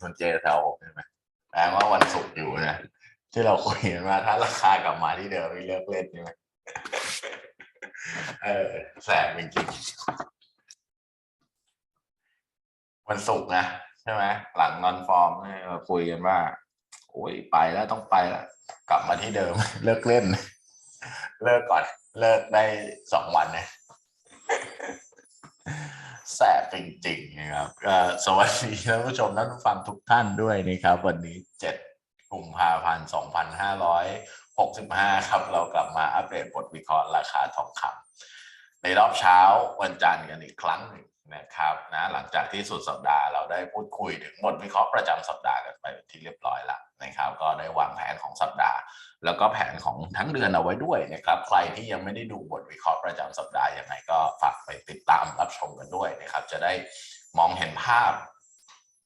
คุณเจแซวใช่ไหมแปลว่าวันศุกร์อยู่นะที่เราคุยกันว่าถ้าราคากลับมาที่เดิมไม่เลิกเล่นใช่ไหมเออแสบจริงๆวันศุกร์นะใช่ไหมหลังนอนฟอร์มเนี่ยเราคุยกันว่าโอ้ยไปแล้วต้องไปแล้วกลับมาที่เดิม เลิกเล่น เลิกก่อน เลิกได้สองวันเนี่ย แสบจริงๆนะครับสวัสดีท่านผู้ชมท่านผู้ฟังทุกท่านด้วยนะครับ วันนี้เจ็ดกุมภาพันธ์สองพันห้าร้อยหกสิบห้าครับ เรากลับมาอัปเดตบทวิเคราะห์ราคาทองคำในรอบเช้าวันจันทร์กันอีกครั้งหนึ่ง นะครับนะหลังจากที่สุดสัปดาห์เราได้พูดคุยถึงบทวิเคราะห์ประจำสัปดาห์กันไปที่เรียบร้อยแล้วนะครับ ก็ได้วางแผนของสัปดาห์ แล้วก็แผนของทั้งเดือนเอาไว้ด้วยนะครับใครที่ยังไม่ได้ดูบทวิเคราะห์ประจำสัปดาห์ยังไงก็ฝากไปติดตามรับชมกันด้วยนะครับ จะได้มองเห็นภาพ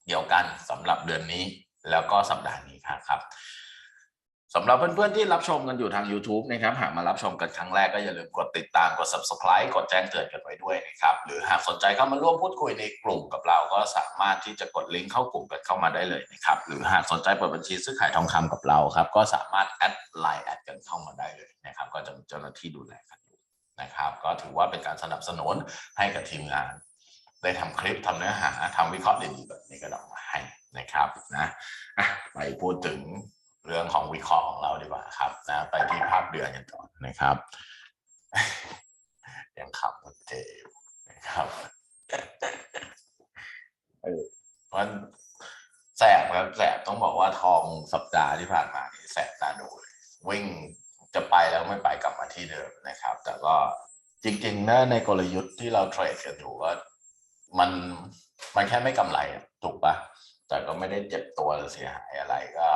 เดียวกันสำหรับเดือนนี้แล้วก็สัปดาห์นี้ครับ สำหรับเพื่อนๆที่รับชมกันอยู่ทาง YouTube นะครับหากมารับชมกันครั้งแรกก็อย่าลืมกดติดตามกด Subscribe กดแจ้งเตือนกันไว้ด้วยนะครับ หรือหากสนใจเข้ามาร่วมพูดคุยในกลุ่มกับเราก็สามารถที่จะกดลิงก์เข้ากลุ่มกันเข้ามาได้เลยนะครับ หรือหากสนใจเปิดบัญชีซื้อขายทองคำกับเราครับ ก็สามารถแอดไลน์แอดกันเข้ามาได้เลยนะครับ ก็จะมีเจ้าหน้าที่ดูแลกันอยู่นะครับ ก็ถือว่าเป็นการสนับสนุนให้กับทีมงาน ได้ทำคลิปทำเนื้อหาทำวิเคราะห์ดีๆแบบนี้กันออกมาให้นะครับนะไปพูดถึง เรื่องของวิเคราะห์ของเราดีกว่าครับนะไปที่ภาพเดือนกันก่อนนะครับ ยังขับรถเจอยู่นะครับมันแสบครับแสบต้องบอกว่าทองสัปดาห์ที่ผ่านมานี่แสบตาดูเลยวิ่งจะไปแล้วไม่ไปกลับมาที่เดิมนะครับ แต่ก็จริงๆนะในกลยุทธ์ที่เราเทรดกันอยู่ว่ามันมันแค่ไม่กำไรถูกปะแต่ก็ไม่ได้เจ็บตัวหรือเสียหายอะไรก็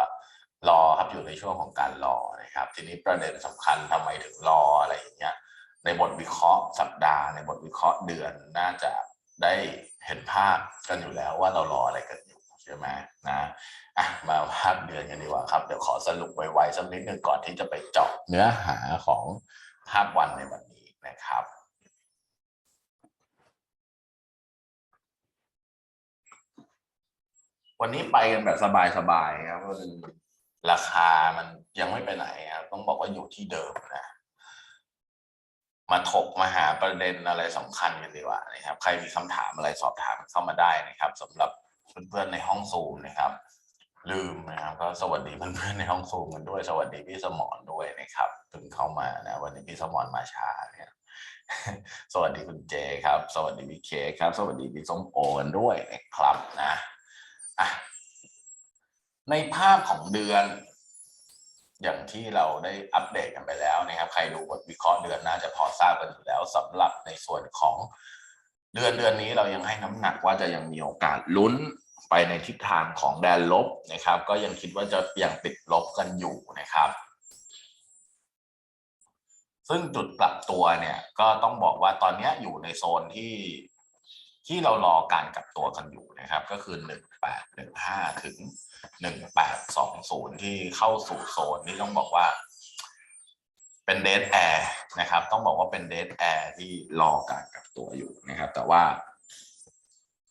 รอครับอยู่ในช่วงของการรอนะครับ ทีนี้ประเด็นสำคัญทำไมถึงรออะไรอย่างเงี้ยในบทวิเคราะห์สัปดาห์ ในบทวิเคราะห์เดือนน่าจะได้เห็นภาพกันอยู่แล้วว่าเรารออะไรกันอยู่ใช่ไหมนะอะมาภาพเดือนกันดีกว่าครับเดี๋ยวขอสรุปไวๆสักนิดหนึ่งก่อนที่จะไปเจาะเนื้อหาของภาพวันในวันนี้นะครับวันนี้ไปกันแบบสบายๆครับเพ ราคามันยังไม่ไปไหนครับต้องบอกว่าอยู่ที่เดิมนะมาถกมาหาประเด็นอะไรสำคัญกันดีกว่านะครับ ใครมีคำถามอะไรสอบถามเข้ามาได้นะครับสำหรับเพื่อนๆในห้องซูมนะครับ ลืมนะครับ ก็สวัสดีเพื่อนๆในห้องซูมกันด้วย สวัสดีพี่สมรด้วยนะครับ ถึงเข้ามานะ วันนี้พี่สมรมาช้าเนี่ยสวัสดีคุณเจครับ สวัสดีพี่เคกครับ สวัสดีพี่ส้มโอกันด้วยนะครับนะ ในภาพของเดือน อย่างที่เราได้อัปเดตกันไปแล้วนะครับ ใครดูบทวิเคราะห์เดือนน่าจะพอทราบกันอยู่แล้วสำหรับในส่วนของเดือนเดือนนี้เรายังให้น้ำหนักว่าจะยังมีโอกาสลุ้นไปในทิศทางของแดนลบนะครับ ก็ยังคิดว่าจะยังติดลบกันอยู่นะครับ ซึ่งจุดปรับตัวเนี่ยก็ต้องบอกว่าตอนนี้อยู่ในโซนที่ ที่เรารอการกลับตัวกันอยู่นะครับ ก็คือหนึ่งแปดหนึ่งห้าถึงหนึ่งแปดสองศูนย์ที่เข้าสู่โซนนี่ต้องบอกว่าเป็นเด d แอร์นะครับ ต้องบอกว่าเป็นเด d แอร์ที่รอการกลับตัวอยู่นะครับ แต่ว่า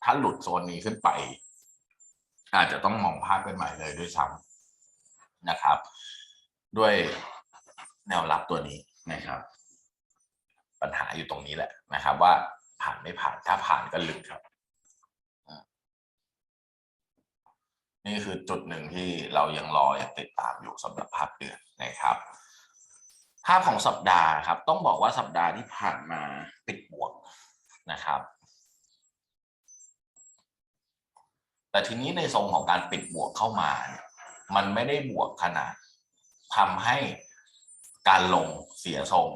ถ้าหลุดโซนนี้ขึ้นไป อาจจะต้องมองภาพเป็นใหม่เลยด้วยซ้ำนะครับ ด้วยแนวรับตัวนี้นะครับ ปัญหาอยู่ตรงนี้แหละนะครับว่า ผ่านไม่ผ่านถ้าผ่านก็ลึกครับ นี่คือจุดหนึ่งที่เรายังรอยังติดตามอยู่สำหรับภาพเดือนนะครับ ภาพของสัปดาห์ครับ ต้องบอกว่าสัปดาห์ที่ผ่านมาปิดบวกนะครับ แต่ทีนี้ในทรงของการปิดบวกเข้ามาเนี่ยมันไม่ได้บวกขนาดทำให้การลงเสียทรง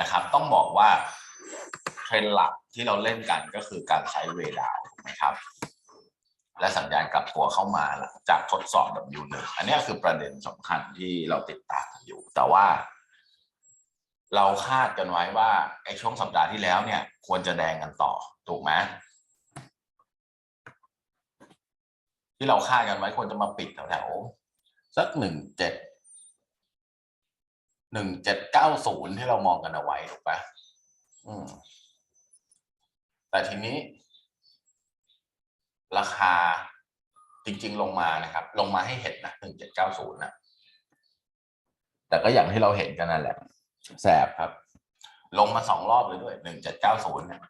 นะครับ ต้องบอกว่าเทรนด์หลัก ที่เราเล่นกันก็คือการใช้เวดาวถูกไหมครับ และสัญญาณกลับตัวเข้ามาลังจากทดสอบ W1 อันนี้คือประเด็นสำคัญที่เราติดตามอยู่ แต่ว่า เราคาดกันไว้ว่าไอ้ช่วงสัปดาห์ที่แล้วเนี่ย ควรจะแดงกันต่อถูกไหมที่เราคาดกันไว้ควรจะมาปิดแถวๆสักหนึ่งเจ็ดหนึ่งเจ็ดเก้าศูนย์ที่เรามองกันเอาไว้ถูกปะอืม แต่ทีนี้ ราคาจริง ๆ ลงมานะครับ ลงมาให้เห็นนะหนึ่งเจ็ดเก้าศูนย์นะแต่ก็อย่างที่เราเห็นกันนั่นแหละ แสบครับ ลงมาสองรอบเลยด้วยหนึ่งเจ็ดเก้าศูนย์เนี่ย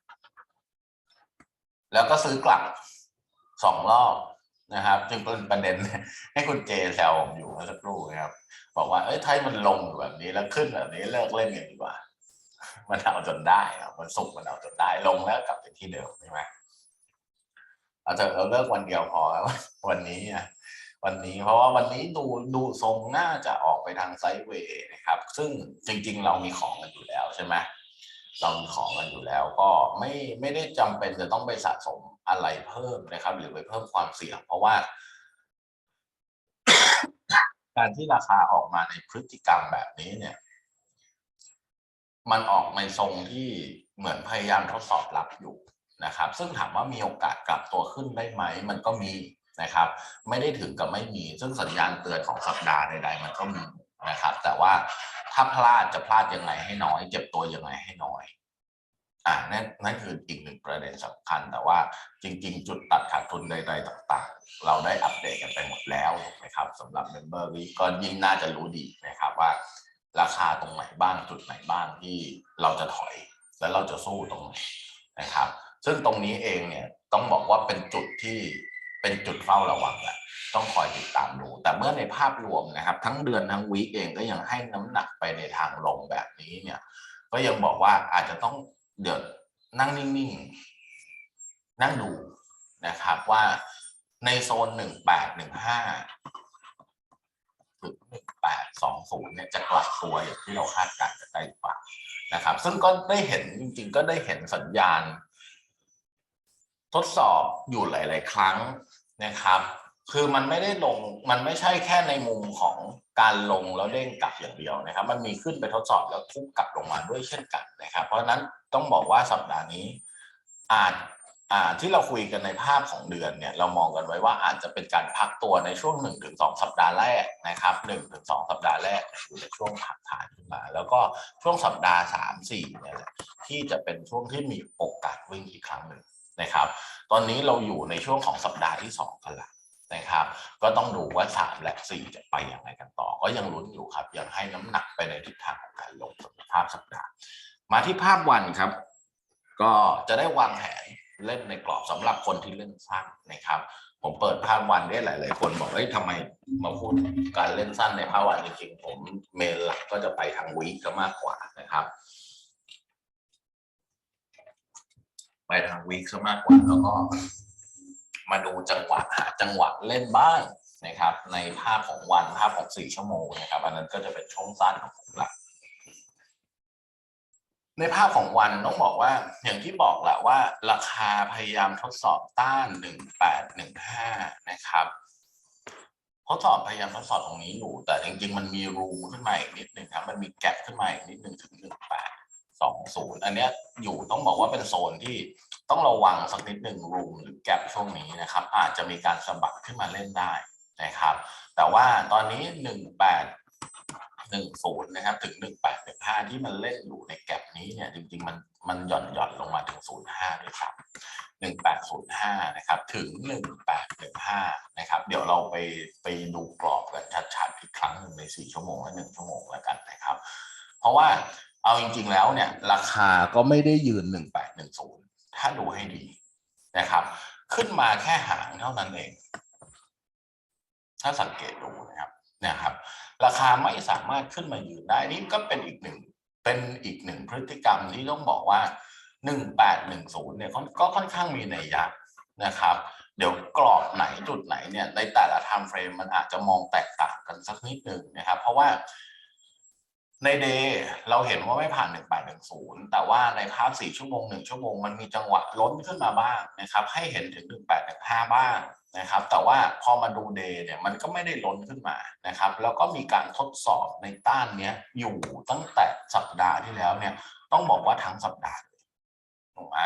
แล้วก็ซื้อกลับสองรอบนะครับ จึงเป็นประเด็นให้คุณเจแซวผมอยู่เมื่อสักครู่นะครับ บอกว่าเอ้ยไทยมันลงแบบนี้แล้วขึ้นแบบนี้เลิกเล่นกันดีกว่า มันเอาจนได้ครับมันสุกมันเอาจนได้ลงแล้วกลับไปที่เดิมใช่ไหมเอาจะเราเลิกวันเดียวพอวันนี้อะวันนี้เพราะว่าวันนี้ดูดูทรงน่าจะออกไปทางไซด์เวย์นะครับ ซึ่งจริง ๆ เรามีของกันอยู่แล้วใช่ไหมเรามีของกันอยู่แล้วก็ไม่ไม่ได้จำเป็นจะต้องไปสะสมอะไรเพิ่มนะครับ หรือไปเพิ่มความเสี่ยง เพราะว่า การที่ราคาออกมาในพฤติกรรมแบบนี้เนี่ย มันออกในทรงที่เหมือนพยายามทดสอบรับอยู่นะครับ ซึ่งถามว่ามีโอกาสกลับตัวขึ้นได้ไหม มันก็มีนะครับ ไม่ได้ถึงกับไม่มี ซึ่งสัญญาณเตือนของสัปดาห์ใดๆมันก็มีนะครับ แต่ว่าถ้าพลาดจะพลาดยังไงให้น้อย เจ็บตัวยังไงให้น้อยอ่านั่นนั่นคืออีกหนึ่งประเด็นสำคัญ แต่ว่าจริง ๆ จุดตัดขาดทุนใดๆต่าง ๆ เราได้อัปเดตกันไปหมดแล้วนะครับสำหรับ Member Week ก็ยิ่งน่าจะรู้ดีนะครับว่า ราคาตรงไหนบ้างจุดไหนบ้างที่เราจะถอย แล้วเราจะสู้ตรงไหนนะครับ ซึ่งตรงนี้เองเนี่ยต้องบอกว่าเป็นจุดที่เป็นจุดเฝ้าระวังแหละต้องคอยติดตามดู แต่เมื่อในภาพรวมนะครับ ทั้งเดือนทั้งวีคเองก็ยังให้น้ำหนักไปในทางลงแบบนี้เนี่ยก็ยังบอกว่าอาจจะต้องเดือดนั่งนิ่งๆ นั่งดูนะครับว่าในโซน 1 8 1 5 20เนี่ยจะกลับตัวอย่างที่เราคาดการณ์จะได้หป่านะครับ ซึ่งก็ได้เห็นจริง ๆ ก็ได้เห็นสัญญาณ ทดสอบอยู่หลาย ๆ ครั้งนะครับ คือมันไม่ได้ลงมันไม่ใช่แค่ในมุมของการลงแล้วเด้งกลับอย่างเดียวนะครับ มันมีขึ้นไปทดสอบแล้วทุบกลับลงมาด้วยเช่นกันนะครับ เพราะฉะนั้นต้องบอกว่าสัปดาห์นี้อาจ ที่เราคุยกันในภาพของเดือนเนี่ยเรามองกันไว้ว่าอาจจะเป็นการพักตัวในช่วงหนึ่งถึงสองสัปดาห์แรกนะครับหนึ่งถึงสองสัปดาห์แรกอยู่ในช่วงผักฐานขึ้นมา แล้วก็ช่วงสัปดาห์สามสี่เนี่ยแหละที่จะเป็นช่วงที่มีโอกาสวิ่งอีกครั้งหนึ่งนะครับ ตอนนี้เราอยู่ในช่วงของสัปดาห์ที่สองกันละนะครับ ก็ต้องดูว่าสามและสี่จะไปอย่างไรกันต่อ ก็ยังลุ้นอยู่ครับยังให้น้ำหนักไปในทิศทางของการลงสัภาพสัปดาห์ มาที่ภาพวันครับ ก็จะได้วางแผน เล่นในกรอบสำหรับคนที่เล่นสั้นนะครับ ผมเปิดภาพวันได้หลาย ๆ คนบอกเอ้ยทำไมมาพูดการเล่นสั้นในภาพวันจริงๆผมเมนหลักก็จะไปทางวีก็มากกว่านะครับ ไปทางวีคซะมากกว่าแล้วก็มาดูจังหวะหาจังหวะเล่นบ้างนะครับ ในภาพของวันภาพของสี่ชั่วโมงนะครับ อันนั้นก็จะเป็นช่วงสั้นของผมละ ในภาพของวันต้องบอกว่าอย่างที่บอกแหละว่า ราคาพยายามทดสอบต้านหนึ่งแปดหนึ่งห้านะครับทดสอบพยายามทดสอบตรงนี้อยู่ แต่จริงๆ มันมีรูขึ้นมาอีกนิดหนึ่งครับ มันมีแกลบขึ้นมาอีกนิดหนึ่งถึงหนึ่งแปดสองศูนย์อันเนี้ยอยู่ต้องบอกว่าเป็นโซนที่ต้องระวังสักนิดหนึ่งรูมหรือแกลบช่วงนี้นะครับ อาจจะมีการสะบัดขึ้นมาเล่นได้นะครับ แต่ว่าตอนนี้ห นึ่งแปดหนึ่งศูนย์นะครับถึงหนึ่งแปดหนึ่งห้าที่มันเล่นอยู่ในแกลบนี้เนี่ยจริงๆมันมันหย่อนหย่อนลงมาถึงศูนย์ห้าด้วยครับหนึ่งแปดศูนย์ห้านะครับถึงหนึ่งแปดหนึ่งห้านะครับเดี๋ยวเราไปไปดูกรอบกันชัดๆอีกครั้งหนึ่งในสี่ชั่วโมงและหนึ่งชั่วโมงแล้วกันนะครับ เพราะว่าเอาจริงๆแล้วเนี่ยราคาก็ไม่ได้ยืนหนึ่งแปดหนึ่งศูนย์ถ้าดูให้ดีนะครับ ขึ้นมาแค่หางเท่านั้นเอง ถ้าสังเกตดูนะครับนี่ยครับ ราคาไม่สามารถขึ้นมายืนได้นี่ก็เป็นอีกหนึ่งเป็นอีกหนึ่งพฤติกรรมที่ต้องบอกว่าหนึ่งแปดหนึ่งศูนย์เนี่ยก็ค่อนข้างมีนัยยะนะครับ เดี๋ยวกรอบไหนจุดไหนเนี่ยในแต่ละ time frame มันอาจจะมองแตกต่างกันสักนิดหนึ่งนะครับ เพราะว่าในเดย์เราเห็นว่าไม่ผ่าน 1810 แต่ว่าในภาพ 4 ชั่วโมง 1 ชั่วโมง มันมีจังหวะล้นขึ้นมาบ้างนะครับ ให้เห็นถึง 1815 บ้าง นะครับ แต่ว่าพอมาดูเดย์เนี่ยมันก็ไม่ได้ล้นขึ้นมานะครับ แล้วก็มีการทดสอบในต้านเนี้ยอยู่ตั้งแต่สัปดาห์ที่แล้วเนี่ย ต้องบอกว่าทั้งสัปดาห์ถูกไหม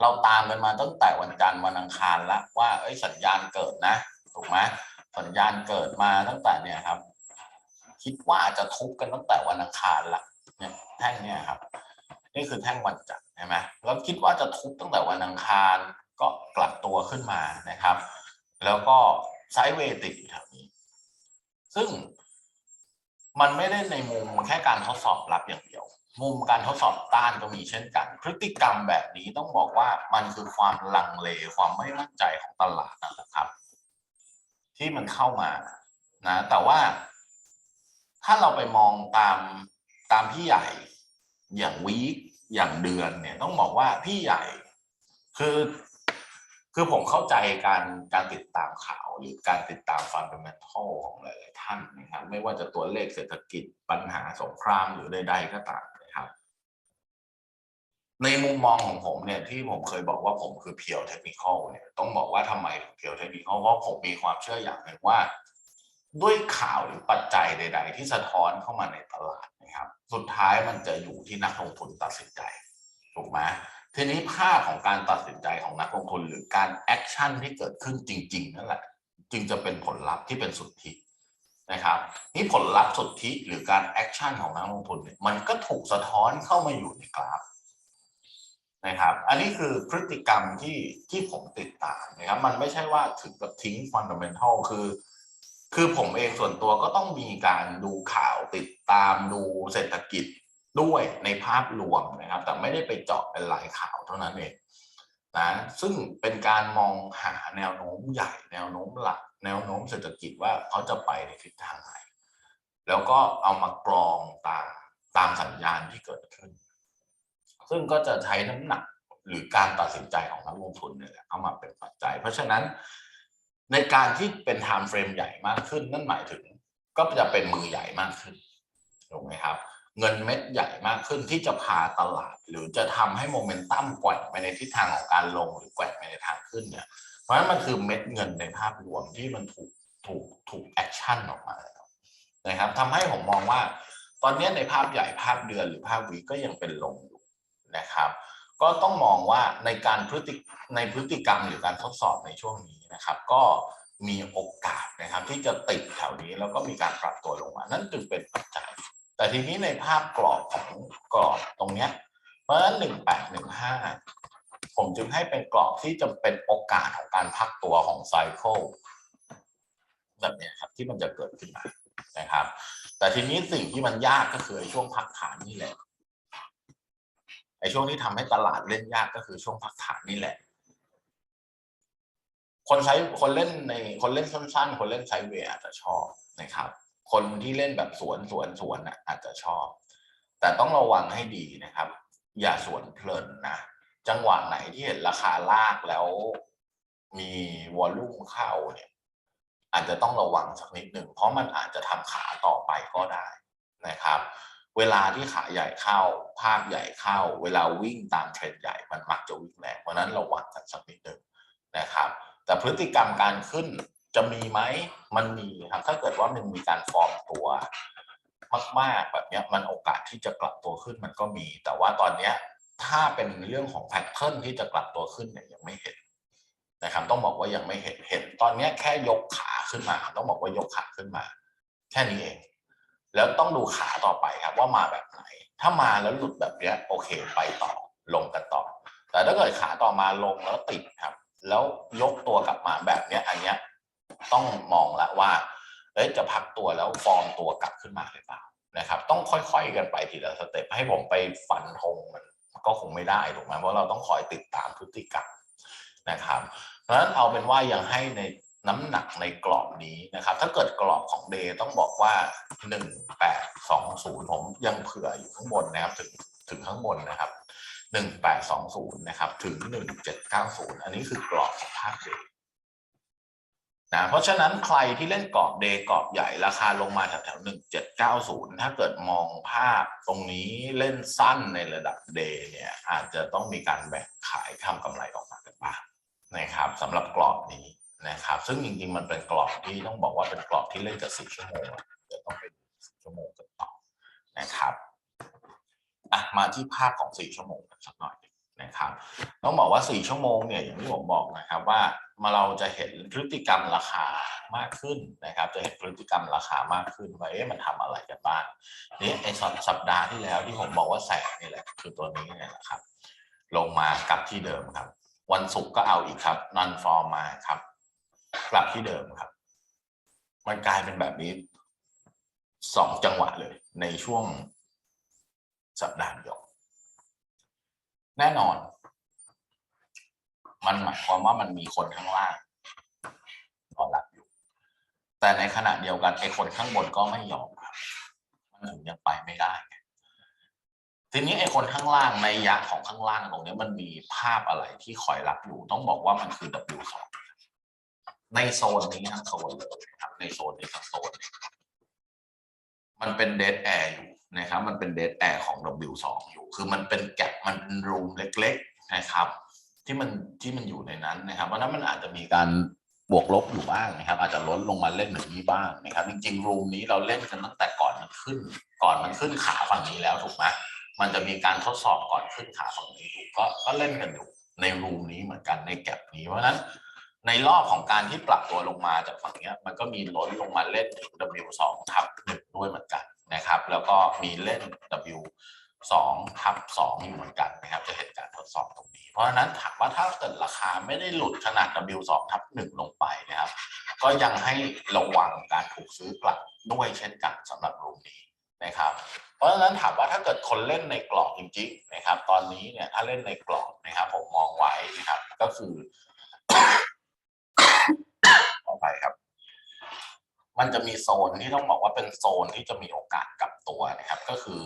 เราตามกันมาตั้งแต่วันจันทร์วันอังคารแล้วว่าเอ้ยสัญญาณเกิดนะถูกไหมสัญญาณเกิดมาตั้งแต่เนี่ยครับ คิดว่าจะทุบกันตั้งแต่วันอังคารละเนี่ยแท่งเนี่ยครับ นี่คือแท่งวันจันทร์ใช่ไหมแล้วคิดว่าจะทุบตั้งแต่วันอังคาร ก็กลับตัวขึ้นมานะครับ แล้วก็ไซด์เวติดอยู่แถวนี้ ซึ่งมันไม่ได้ในมุมแค่การทดสอบรับอย่างเดียว มุมการทดสอบต้านก็มีเช่นกัน พฤติกรรมแบบนี้ต้องบอกว่ามันคือความลังเลความไม่มั่นใจของตลาดนะครับ ที่มันเข้ามานะแต่ว่า ถ้าเราไปมองตามตามพี่ใหญ่อย่างวีคอย่างเดือนเนี่ยต้องบอกว่าพี่ใหญ่ คือ คือผมเข้าใจการการติดตามข่าวหรือการติดตามฟันเดเมนทัลของหลายๆท่านนะครับ ไม่ว่าจะตัวเลขเศรษฐกิจปัญหาสงครามหรือใดๆก็ตามนะครับ ในมุมมองของผมเนี่ยที่ผมเคยบอกว่าผมคือเพียวเทคนิคอลเนี่ยต้องบอกว่าทำไมถึงเพียวเทคนิคอลเพราะผมมีความเชื่ออย่างหนึ่งว่า ด้วยข่าวหรือปัจจัยใด ๆ ที่สะท้อนเข้ามาในตลาดนะครับ สุดท้ายมันจะอยู่ที่นักลงทุนตัดสินใจถูกไหม ทีนี้ภาพของการตัดสินใจของนักลงทุนหรือการแอคชั่นที่เกิดขึ้นจริง ๆ นั่นแหละ จึงจะเป็นผลลัพธ์ที่เป็นสุทธินะครับนี่ผลลัพธ์สุทธิหรือการแอคชั่นของนักลงทุนเนี่ยมันก็ถูกสะท้อนเข้ามาอยู่ในกราฟนะครับ อันนี้คือพฤติกรรมที่ที่ผมติดตามนะครับ มันไม่ใช่ว่าถึงกับทิ้งฟันดัมเบลทัลคือ คือผมเองส่วนตัวก็ต้องมีการดูข่าวติดตามดูเศรษฐกิจ ด้วยในภาพรวมนะครับ แต่ไม่ได้ไปเจาะเป็นรายข่าวเท่านั้นเองนะซึ่งเป็นการมองหาแนวโน้มใหญ่ แนวโน้มหลัก แนวโน้มเศรษฐกิจว่าเขาจะไปในทิศทางไหนแล้วก็เอามากรองตามตามสัญญาณที่เกิดขึ้น ซึ่งก็จะใช้น้ำหนักหรือการตัดสินใจของนักลงทุนเนี่ยแหละเข้ามาเป็นปัจจัย เพราะฉะนั้นในการที่เป็นไทม์เฟรมใหญ่มากขึ้น นั่นหมายถึงก็จะเป็นมือใหญ่มากขึ้นถูกไหมครับ เงินเม็ดใหญ่มากขึ้นที่จะพาตลาด หรือจะทำให้โมเมนตัมแกว่งไปในทิศทางของการลงหรือแกว่งไปในทางขึ้นเนี่ยเพราะฉะนั้นมันคือเม็ดเงินในภาพรวมที่มันถูกถูกถูกแอคชั่นออกมาแล้วนะครับทำให้ผมมองว่า ตอนนี้ในภาพใหญ่ภาพเดือนหรือภาพวีก็ยังเป็นลงอยู่นะครับ ก็ต้องมองว่าในการพฤติในพฤติกรรมหรือการทดสอบในช่วงนี้นะครับ ก็มีโอกาสนะครับที่จะติดแถวนี้แล้วก็มีการปรับตัวลงมา นั่นจึงเป็นปัจจัย แต่ทีนี้ในภาพกรอบของกรอบตรงเนี้ยเพราะฉะนั้นหนึ่งแปดหนึ่งห้าผมจึงให้เป็นกรอบที่จะเป็นโอกาสของการพักตัวของไซเคิลแบบเนี้ยครับที่มันจะเกิดขึ้นมานะครับ แต่ทีนี้สิ่งที่มันยากก็คือช่วงพักฐานนี่แหละไอ้ช่วงที่ทำให้ตลาดเล่นยากก็คือช่วงพักฐานนี่แหละ คนใช้คนเล่นในคนเล่นสั้นๆ คนเล่นไซเวย์อาจจะชอบนะครับ คนที่เล่นแบบสวนสวนสวนอะอาจจะชอบ แต่ต้องระวังให้ดีนะครับ อย่าสวนเพลินนะจังหวะไหนที่เห็นราคาลากแล้วมีวอลลุ่มเข้าเนี่ย อาจจะต้องระวังสักนิดหนึ่งเพราะมันอาจจะทำขาต่อไปก็ได้นะครับ เวลาที่ขาใหญ่เข้า ภาพใหญ่เข้า เวลาวิ่งตามเทรนด์ใหญ่มันมักจะวิ่งแรงเพราะนั้นระวังกันสักนิดหนึ่งนะครับ แต่พฤติกรรมการขึ้น จะมีไหมมันมีครับถ้าเกิดว่ามันมีการฟอร์มตัวมากๆแบบเนี้ยมันโอกาสที่จะกลับตัวขึ้นมันก็มี แต่ว่าตอนเนี้ยถ้าเป็นเรื่องของแพทเทิร์นที่จะกลับตัวขึ้นเนี่ยยังไม่เห็นนะครับต้องบอกว่ายังไม่เห็นเห็น ตอนเนี้ยแค่ยกขาขึ้นมา ต้องบอกว่ายกขาขึ้นมา แค่นี้เอง แล้วต้องดูขาต่อไปครับว่ามาแบบไหน ถ้ามาแล้วหลุดแบบเนี้ยโอเคไปต่อลงกันต่อ แต่ถ้าเกิดขาต่อมาลงแล้วติดครับ แล้วยกตัวกลับมาแบบเนี้ยอันเนี้ย ต้องมองละว่าเอ๊ะจะพักตัวแล้วฟอร์มตัวกลับขึ้นมาหรือเปล่านะครับ ต้องค่อยๆกันไปทีละสเต็ปให้ผมไปฟันธงมันก็คงไม่ได้ถูกไหมเพราะเราต้องคอยติดตามพฤติกรรมนะครับ เพราะฉะนั้นเอาเป็นว่ายังให้ในน้ำหนักในกรอบนี้นะครับ ถ้าเกิดกรอบของเดย์ต้องบอกว่าหนึ่งแปดสองศูนย์ผมยังเผื่ออยู่ข้างบนนะครับ ถึงถึงข้างบนนะครับหนึ่งแปดสองศูนย์นะครับ ถึงหนึ่งเจ็ดเก้าศูนย์อันนี้คือกรอบของภาคเดย์ นะเพราะฉะนั้นใครที่เล่นกรอบเดย์กรอบใหญ่ราคาลงมาแถวๆหนึ่งเจ็ดเก้าศูนย์ถ้าเกิดมองภาพตรงนี้เล่นสั้นในระดับเดย์เนี่ยอาจจะต้องมีการแบ่งขายทำกำไรออกมากันบ้างนะครับสำหรับกรอบนี้นะครับ ซึ่งจริงๆมันเป็นกรอบที่ต้องบอกว่าเป็นกรอบที่เล่นกับสี่ชั่วโมงเดี๋ยวต้องเป็นสี่ชั่วโมงกันต่อนะครับอะมาที่ภาพของสี่ชั่วโมงกันสักหน่อย นะครับต้องบอกว่าสี่ชั่วโมงเนี่ยอย่างที่ผมบอกนะครับว่ามาเราจะเห็นพฤติกรรมราคามากขึ้นนะครับ จะเห็นพฤติกรรมราคามากขึ้นว่าเอ๊ะมันทำอะไรกันบ้างนี่ไอ้สัปดาห์ที่แล้วที่ผมบอกว่าแสงนี่แหละคือตัวนี้เนี่ยนะครับ ลงมากลับที่เดิมครับ วันศุกร์ก็เอาอีกครับนันฟอร์มาครับ กลับที่เดิมครับ มันกลายเป็นแบบนี้สองจังหวะเลยในช่วงสัปดาห์เดียว แน่นอน มันหมายความว่ามันมีคนข้างล่างรอรับอยู่ แต่ในขณะเดียวกันไอ้คนข้างบนก็ไม่ยอมครับมันถึงยังไปไม่ได้ ทีนี้ไอ้คนข้างล่างในยะของข้างล่างตรงนี้มันมีภาพอะไรที่คอยรับอยู่ ต้องบอกว่ามันคือ W2 ในโซนนี้ทั้งโซนเลยครับ ในโซนนี้ทั้งโซน มันเป็นเด d แอร์อยู่ นะครับมันเป็นเด d แอร์ของ W2 อยู่ คือมันเป็นแกลบมันเป็นรูมเล็กๆนะครับที่มันที่มันอยู่ในนั้นนะครับเพราะนั้นมันอาจจะมีการบวกลบอยู่บ้างนะครับ อาจจะลดลงมาเล่นแบบนี้บ้างนะครับ จริงๆรูมนี้เราเล่นกันตั้งแต่ก่อนมันขึ้น ก่อนมันขึ้นขาฝั่งนี้แล้วถูกไหมมันจะมีการทดสอบก่อนขึ้นขาฝั่งนี้อยู่ก็ก็เล่นกันอยู่ในรูมนี้เหมือนกันในแกลบนี้เพราะนั้นในรอบของการที่ปรับตัวลงมาจากฝั่งนี้มันก็มีล้นลงมาเล่นถึง W2 ทับหนึ่งด้วยเหมือนกัน นะครับ แล้วก็มีเล่น W2 ทับ2อยู่เหมือนกันนะครับ จะเห็นการทดสอบตรงนี้ เพราะฉะนั้นถามว่าถ้าเกิดราคาไม่ได้หลุดขนาด W2 ทับ1ลงไปนะครับ ก็ยังให้ระวังการถูกซื้อกลับด้วยเช่นกันสำหรับรูมนี้นะครับ เพราะฉะนั้นถามว่าถ้าเกิดคนเล่นในกรอบจริงๆนะครับ ตอนนี้เนี่ยถ้าเล่นในกรอบนะครับ ผมมองไว้นะครับ ก็คือขอไปครับ มันจะมีโซนที่ต้องบอกว่าเป็นโซนที่จะมีโอกาสกลับตัวนะครับ ก็คือ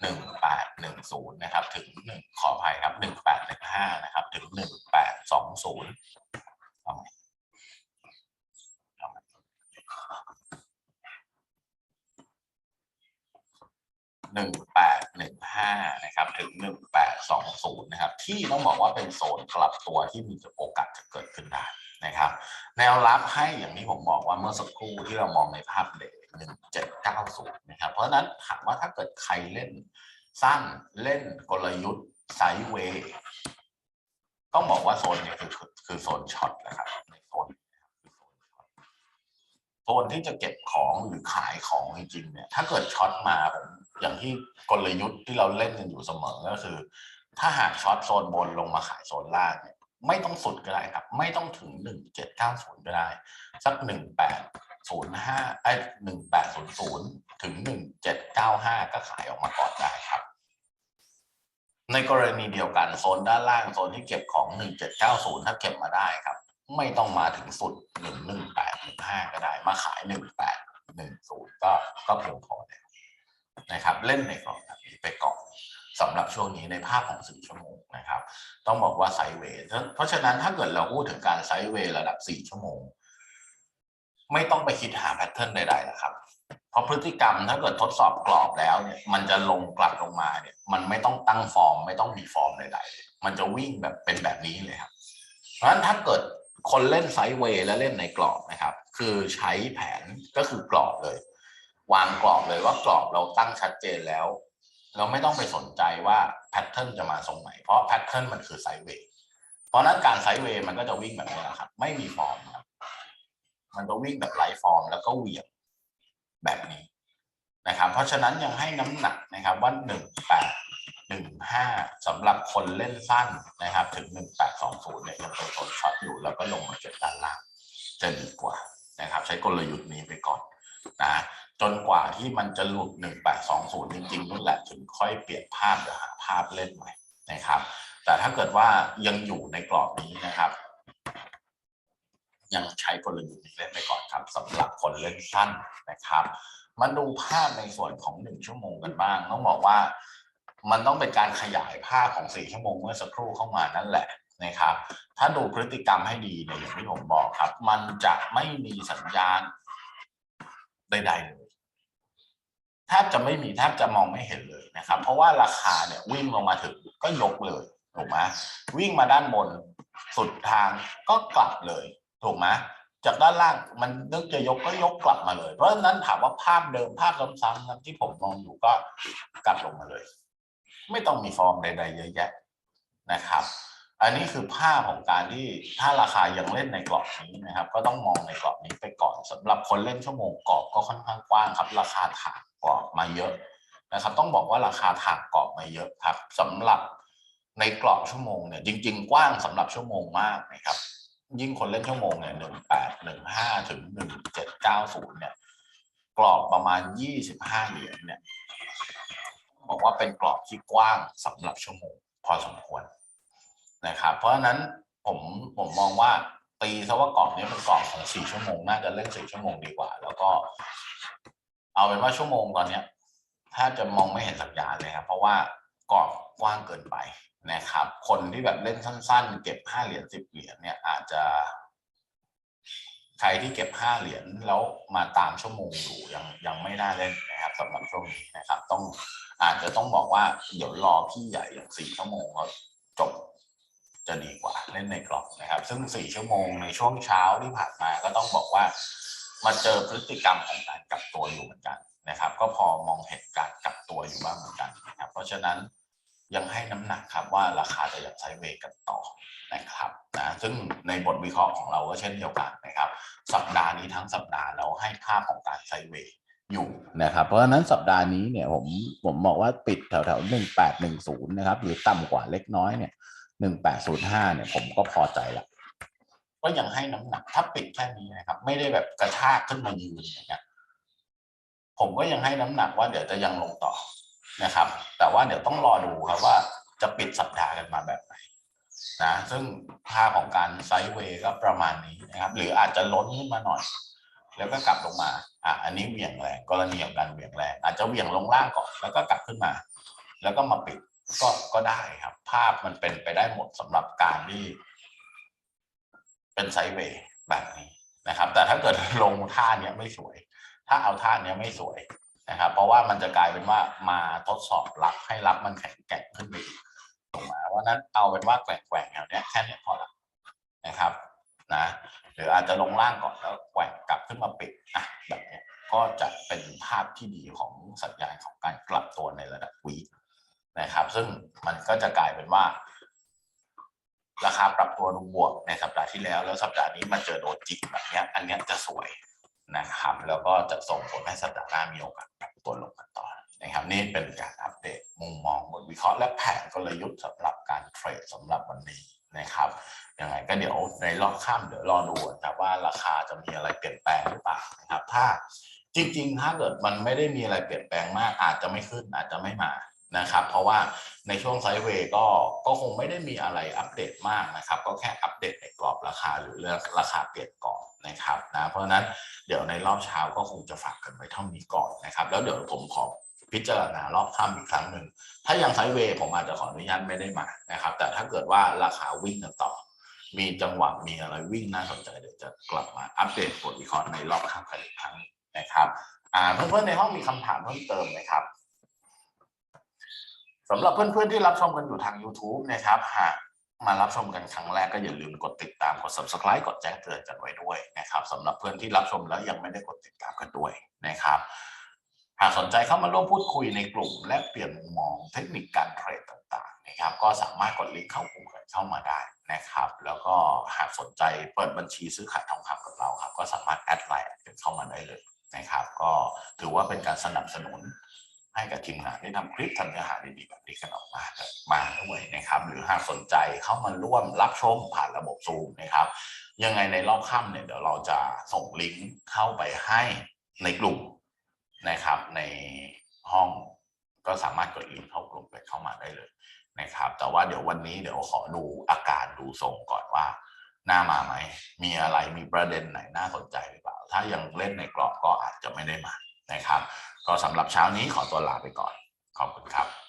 หนึ่งแปดหนึ่งศูนย์นะครับ ถึงหนึ่งขออภัยครับหนึ่งแปดหนึ่งห้านะครับ ถึงหนึ่งแปดสองศูนย์หนึ่งแปดหนึ่งห้านะครับถึงหนึ่งแปดสองศูนย์นะครับ ที่ต้องบอกว่าเป็นโซนกลับตัวที่มีโอกาสจะเกิดขึ้นได้ นะครับ แนวรับให้อย่างที่ผมบอกว่าเมื่อสักครู่ที่เรามองในภาพเด็กหนึ่งเจ็ดเก้าศูนย์นะครับ เพราะฉะนั้นถามว่าถ้าเกิดใครเล่นสั้นเล่นกลยุทธ์ไซเวย์ต้องบอกว่าโซนเนี่ยคือคือโซนช็อตนะครับในโซนโซนช็อตโซนที่จะเก็บของหรือขายของจริงๆเนี่ย ถ้าเกิดช็อตมาผมอย่างที่กลยุทธ์ที่เราเล่นกันอยู่เสมอก็คือ ถ้าหากช็อตโซนบนลงมาขายโซนล่างเนี่ย ไม่ต้องสุดก็ได้ครับ ไม่ต้องถึงหนึ่งเจ็ดเก้าศูนย์ก็ได้ สักหนึ่งแปดศูนย์ห้าไอ้หนึ่งแปดศูนย์ศูนย์ถึงหนึ่งเจ็ดเก้าห้าก็ขายออกมาก่อนได้ครับ ในกรณีเดียวกันโซนด้านล่างโซนที่เก็บของหนึ่งเจ็ดเก้าศูนย์ถ้าเก็บมาได้ครับ ไม่ต้องมาถึงสุดหนึ่งหนึ่งแปดหนึ่งห้าก็ได้ มาขายหนึ่งแปดหนึ่งศูนย์ก็ก็เพียงพอแล้วนะครับ เล่นในกรอบแบบนี้ไปก่อน สำหรับช่วงนี้ในภาพของสี่ชั่วโมงนะครับ ต้องบอกว่าไซเวย์เพราะฉะนั้นถ้าเกิดเราพูดถึงการไซเวย์ระดับสี่ชั่วโมง ไม่ต้องไปคิดหาแพทเทิร์นใดๆนะครับเพราะพฤติกรรมถ้าเกิดทดสอบกรอบแล้วเนี่ย มันจะลงกลับลงมาเนี่ย มันไม่ต้องตั้งฟอร์ม ไม่ต้องมีฟอร์มใดๆ มันจะวิ่งแบบเป็นแบบนี้เลยครับ เพราะฉะนั้นถ้าเกิดคนเล่นไซด์เวย์และเล่นในกรอบนะครับ คือใช้แผนก็คือกรอบเลย วางกรอบเลยว่ากรอบเราตั้งชัดเจนแล้ว เราไม่ต้องไปสนใจว่าแพทเทิร์นจะมาทรงไหน เพราะแพทเทิร์นมันคือไซด์เวย์เพราะนั้นการไซด์เวย์มันก็จะวิ่งแบบนี้นะครับ ไม่มีฟอร์มครับมันจะวิ่งแบบไร้ฟอร์มแล้วก็เหวี่ยงแบบนี้นะครับ เพราะฉะนั้นยังให้น้ำหนักนะครับว่าหนึ่งแปดหนึ่งห้าสำหรับคนเล่นสั้นนะครับ ถึงหนึ่งแปดสองศูนย์เนี่ยยังเป็นคนช็อตอยู่แล้วก็ลงมาเก็บด้านล่างจะดีกว่านะครับ ใช้กลยุทธ์นี้ไปก่อนนะ จนกว่าที่มันจะหลุด1820จริงๆนั่นแหละถึงค่อยเปลี่ยนภาพหรือหาภาพเล่นใหม่นะครับ แต่ถ้าเกิดว่ายังอยู่ในกรอบนี้นะครับ ยังใช้กลยุทธ์นี้เล่นไปก่อนครับสำหรับคนเล่นสั้นนะครับมาดูภาพในส่วนของหนึ่งชั่วโมงกันบ้างต้องบอกว่ามันต้องเป็นการขยายภาพของสี่ชั่วโมงเมื่อสักครู่เข้ามานั่นแหละนะครับ ถ้าดูพฤติกรรมให้ดีเนี่ยอย่างที่ผมบอกครับ มันจะไม่มีสัญญาณใดๆเลย ทบจะไม่มีแทบจะมองไม่เห็นเลยนะครับ เพราะว่าราคาเนี่ยวิ่งลงมาถึงก็ยกเลยถูกไหมวิ่งมาด้านบนสุดทางก็กลับเลยถูกไหมจากด้านล่างมันนึกจะยกก็ยกกลับมาเลย เพราะฉะนั้นถามว่าภาพเดิมภาพซ้ำๆที่ผมมองอยู่ก็กลับลงมาเลย ไม่ต้องมีฟอร์มใดๆเยอะแยะนะครับ อันนี้คือภาพของการที่ถ้าราคายังเล่นในกรอบนี้นะครับ ก็ต้องมองในกรอบนี้ไปก่อนสำหรับคนเล่นชั่วโมงกรอบก็ค่อนข้างกว้างครับ ราคาถากกรอบมาเยอะนะครับ ต้องบอกว่าราคาถากกรอบมาเยอะครับสำหรับในกรอบชั่วโมงเนี่ยจริง ๆ กว้างสำหรับชั่วโมงมากนะครับ ยิ่งคนเล่นชั่วโมงเนี่ยหนึ่งแปดหนึ่งห้าถึงหนึ่งเจ็ดเก้าศูนย์เนี่ยกรอบประมาณยี่สิบห้าเหรียญเนี่ยบอกว่าเป็นกรอบที่กว้างสำหรับชั่วโมง พอสมควร นะครับเพราะฉะนั้นผมผมมองว่าตีซะว่ากรอบนี้เป็นกรอบของสี่ชั่วโมงน่าจะเล่นสี่ชั่วโมงดีกว่า แล้วก็ เอาเป็นว่าชั่วโมงตอนเนี้ยถ้าจะมองไม่เห็นสัญญาณเลยครับเพราะว่ากรอบกว้างเกินไปนะครับ คนที่แบบเล่นสั้น ๆ เก็บห้าเหรียญสิบเหรียญเนี่ยอาจจะใครที่เก็บห้าเหรียญแล้วมาตามชั่วโมงอยู่ยังยังไม่น่าเล่นนะครับสำหรับช่วงนี้นะครับ ต้องอาจจะต้องบอกว่าเดี๋ยวรอพี่ใหญ่อย่างสี่ชั่วโมงแล้วจบ จะดีกว่าเล่นในกรอบนะครับ ซึ่งสี่ชั่วโมงในช่วงเช้าที่ผ่านมาก็ต้องบอกว่ามาเจอพฤติกรรมของการกลับตัวอยู่เหมือนกันนะครับ ก็พอมองเห็นการกลับตัวอยู่บ้างเหมือนกันนะครับ เพราะฉะนั้นยังให้น้ำหนักครับว่าราคาจะยังไซเวกันต่อนะครับนะซึ่งในบทวิเคราะห์ของเราก็เช่นเดียวกันนะครับ สัปดาห์นี้ทั้งสัปดาห์เราให้ภาพของการไซเวอยู่นะครับ เพราะฉะนั้นสัปดาห์นี้เนี่ยผมผมบอกว่าปิดแถวแถวหนึ่งแปดหนึ่งศูนย์นะครับ หรือต่ำกว่าเล็กน้อยเนี่ย หนึ่งแปดศูนย์ห้าเนี่ยผมก็พอใจละก็ยังให้น้ำหนักถ้าปิดแค่นี้นะครับ ไม่ได้แบบกระชากขึ้นมายืนอย่างเงี้ยผมก็ยังให้น้ำหนักว่าเดี๋ยวจะยังลงต่อนะครับ แต่ว่าเดี๋ยวต้องรอดูครับว่าจะปิดสัปดาห์กันมาแบบไหนนะซึ่งค่าของการไซด์เวย์ก็ประมาณนี้นะครับ หรืออาจจะล้นขึ้นมาหน่อย แล้วก็กลับลงมาอะอันนี้เหวี่ยงแรงกรณีของการเหวี่ยงแรงอาจจะเหวี่ยงลงล่างก่อนแล้วก็กลับขึ้นมา แล้วก็มาปิด ก็ก็ได้ครับ ภาพมันเป็นไปได้หมดสำหรับการที่เป็นไซด์เวย์แบบนี้นะครับ แต่ถ้าเกิดลงท่าเนี้ยไม่สวย ถ้าเอาท่าเนี้ยไม่สวยนะครับ เพราะว่ามันจะกลายเป็นว่ามาทดสอบรับให้รับมันแข็งแกร่งขึ้นไปอีกลงมาเพราะนั้นเอาเป็นว่าแกว่งๆแถวเนี้ยแค่เนี้ยพอละนะครับนะหรืออาจจะลงล่างก่อนแล้วแกว่งกลับขึ้นมาปิดอะแบบเนี้ยก็จะเป็นภาพที่ดีของสัญญาณของการกลับตัวในระดับวีค นะครับ ซึ่งมันก็จะกลายเป็นว่า ราคาปรับตัวลงบวกในสัปดาห์ที่แล้ว แล้วสัปดาห์นี้มาเจอโดนจิกแบบนี้อันนี้จะสวยนะครับ แล้วก็จะส่งผลให้สัปดาห์หน้ามีโอกาสปรับตัวลงกันต่อนะครับนี่เป็นการอัปเดตมุมมองบทวิเคราะห์และแผนกลยุทธ์สำหรับการเทรดสำหรับวันนี้นะครับยังไงก็เดี๋ยวในรอบค่ำเดี๋ยวรอดูนะว่าราคาจะมีอะไรเปลี่ยนแปลงหรือเปล่านะครับ ถ้าจริง ๆ ถ้าเกิดมันไม่ได้มีอะไรเปลี่ยนแปลงมากอาจจะไม่ขึ้นอาจจะไม่มา นะครับ เพราะว่าในช่วงไซด์เวย์ก็ก็คงไม่ได้มีอะไรอัปเดตมากนะครับ ก็แค่อัปเดตในกรอบราคาหรือเรื่องราคาเปลี่ยนก่อนนะครับนะเพราะฉะนั้นเดี๋ยวในรอบเช้าก็คงจะฝากกันไว้เท่านี้ก่อนนะครับ แล้วเดี๋ยวผมขอพิจารณารอบค่ำอีกครั้งหนึ่ง ถ้ายังไซด์เวย์ผมอาจจะขออนุญาตไม่ได้มานะครับ แต่ถ้าเกิดว่าราคาวิ่งกันต่อ มีจังหวะมีอะไรวิ่งน่าสนใจเดี๋ยวจะกลับมาอัปเดตบทวิเคราะห์ในรอบค่ำกันอีกครั้งนะครับเพื่อนๆในห้องมีคำถามเพิ่มเติมไหมครับ สำหรับเพื่อนๆที่รับชมกันอยู่ทาง YouTube นะครับหากมารับชมกันครั้งแรกก็อย่าลืมกดติดตามกด subscribe กดแจ้งเตือนกันไว้ด้วยนะครับสำหรับเพื่อนที่รับชมแล้วยังไม่ได้กดติดตามกันด้วยนะครับ หากสนใจเข้ามาร่วมพูดคุยในกลุ่ม และเปลี่ยนมุมมองเทคนิคการเทรดต่างๆนะครับก็สามารถกดลิงก์เข้ากลุ่มกันเข้ามาได้นะครับ แล้วก็หากสนใจเปิดบัญชีซื้อขายทองคำกับเราครับ ก็สามารถแอดไลน์เข้ามาได้เลยนะครับ ก็ถือว่าเป็นการสนับสนุน ให้กับทีมงานได้ทำคลิปทำเนื้อหาดีๆแบบนี้กันออกมามาด้วยนะครับ หรือหากสนใจเข้ามาร่วมรับชมผ่านระบบซูมนะครับ ยังไงในรอบค่ำเนี่ยเดี๋ยวเราจะส่งลิงก์เข้าไปให้ในกลุ่มนะครับ ในห้องก็สามารถกดลิงก์เข้ากลุ่มไปเข้ามาได้เลยนะครับ แต่ว่าเดี๋ยววันนี้เดี๋ยวขอดูอาการดูทรงก่อนว่าหน้ามาไหม มีอะไรมีประเด็นไหนน่าสนใจหรือเปล่า ถ้ายังเล่นในกรอบก็อาจจะไม่ได้มานะครับ ก็สำหรับเช้านี้ขอตัวลาไปก่อน ขอบคุณครับ